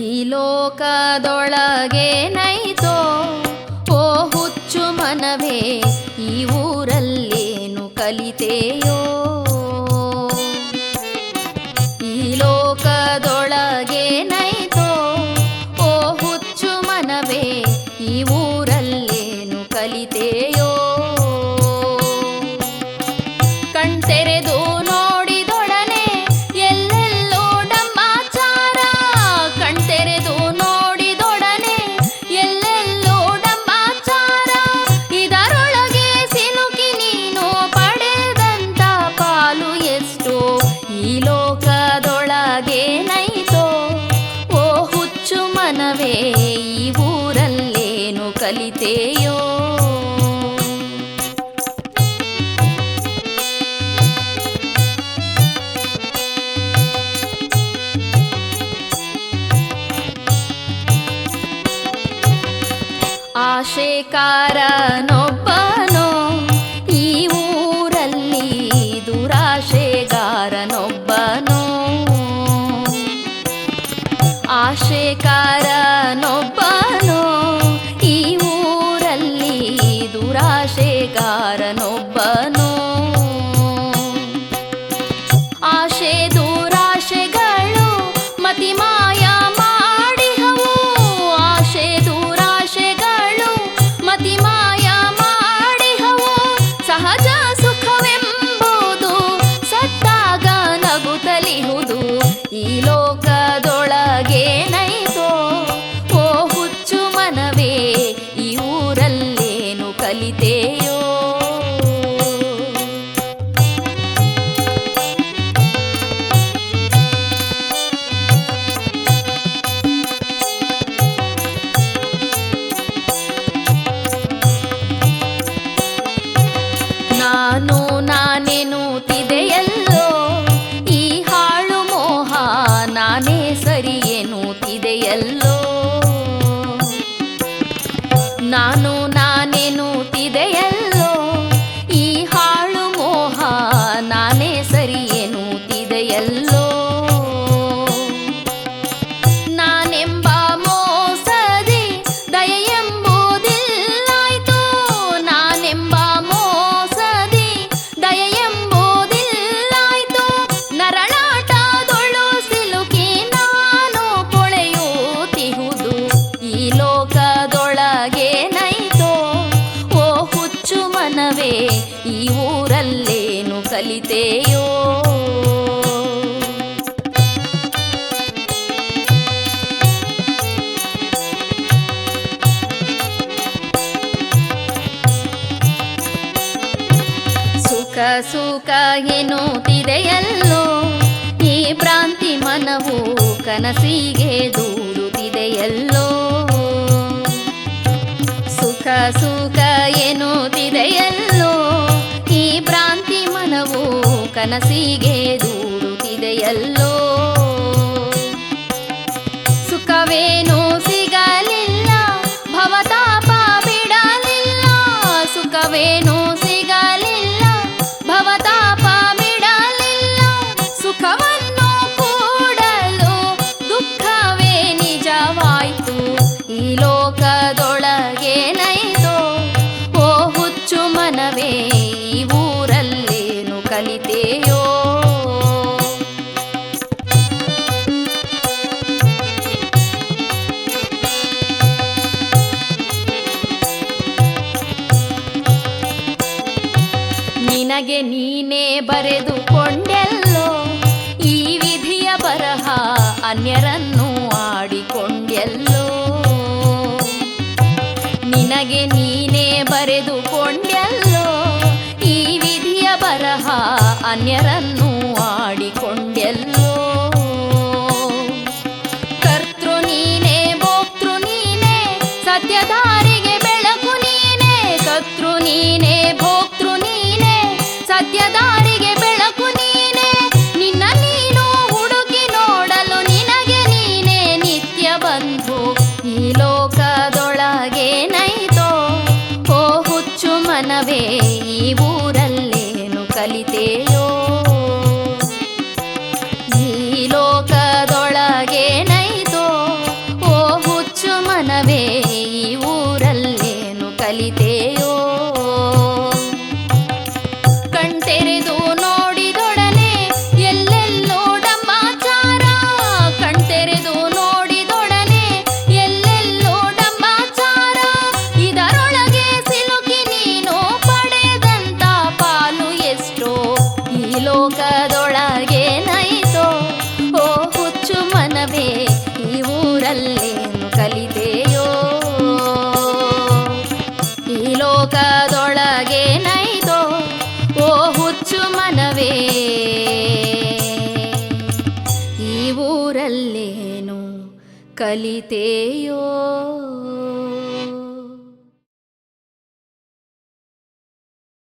ಈ ಲೋಕದೊಳಗೆ ನೈತೋ ಓ ಹುಚ್ಚು ಮನವೇ ಈ ಊರಲ್ಲೇನು ಕಲಿತೆಯೋ? कलितेयो। आशे ನಾನು ನಾನೆನುತ್ತಿದೆಯಲ್ಲೋ ಈ ಹಾಳು ಮೋಹ ನಾನೇ ಸರಿ ಎನ್ನುತ್ತಿದೆಯಲ್ಲೋ ನಾನು ನಾನೆನುತ್ತಿದೆಯಲ್ಲೋ ಈ ಊರಲ್ಲೇನು ಕಲಿತೆಯೋ? ಸುಖ ಸುಖ ಎನ್ನುತ್ತಿದೆಯಲ್ಲೋ ಈ ಭ್ರಾಂತಿ ಮನವು ಕನಸಿಗೆ ದೂರುತ್ತಿದೆಯಲ್ಲೋ? ಸುಖ ಸುಖ ಎನ್ನುತ್ತಿದೆಯಲ್ಲೋ ಕನಸಿಗೆ ನಿನಗೆ ನೀನೇ ಬರೆದುಕೊಂಡೆಲ್ಲೋ ಈ ವಿಧಿಯ ಬರಹ ಅನ್ಯರನ್ನು ಆಡಿಕೊಂಡೆಲ್ಲೋ? ನಿನಗೆ ನೀನೇ ಬರೆದುಕೊಂಡೆಲ್ಲೋ ಈ ವಿಧಿಯ ಬರಹ ಅನ್ಯರನ್ನು ಆಡಿಕೊಂಡೆಲ್ಲೋ? ಕರ್ತೃ ನೀನೇ, ಭೋಕ್ತೃ ನೀನೇ ಸತ್ಯದಾರಿಗೆ ಬೆಳಕು ನೀನೇ. ಕರ್ತೃ ನೀನೇ, ಭೋಕ್ತೃ ಸತ್ಯದಾರಿಗೆ ಬೆಳಕು ನೀನೇ. ನಿನ್ನ ನೀನು ಹುಡುಕಿ ನೋಡಲು ನಿನಗೆ ನೀನೆ ನಿತ್ಯ ಬಂಧು ಈ ಲೋಕದೊಳಗೆ ನೈತೋ. ಓ ಹುಚ್ಚು ಮನವೇ, ಈ ಊರಲ್ಲೇನು ಕಲಿತಲ್ಲಿನು ಕಲಿತೆಯೋ? ಈ ಲೋಕದೊಳಗೆ ನೈದೋ? ಓ ಹುಚ್ಚು ಮನವೇ ಈ ಊರಲ್ಲೇನು ಕಲಿತೆಯೋ?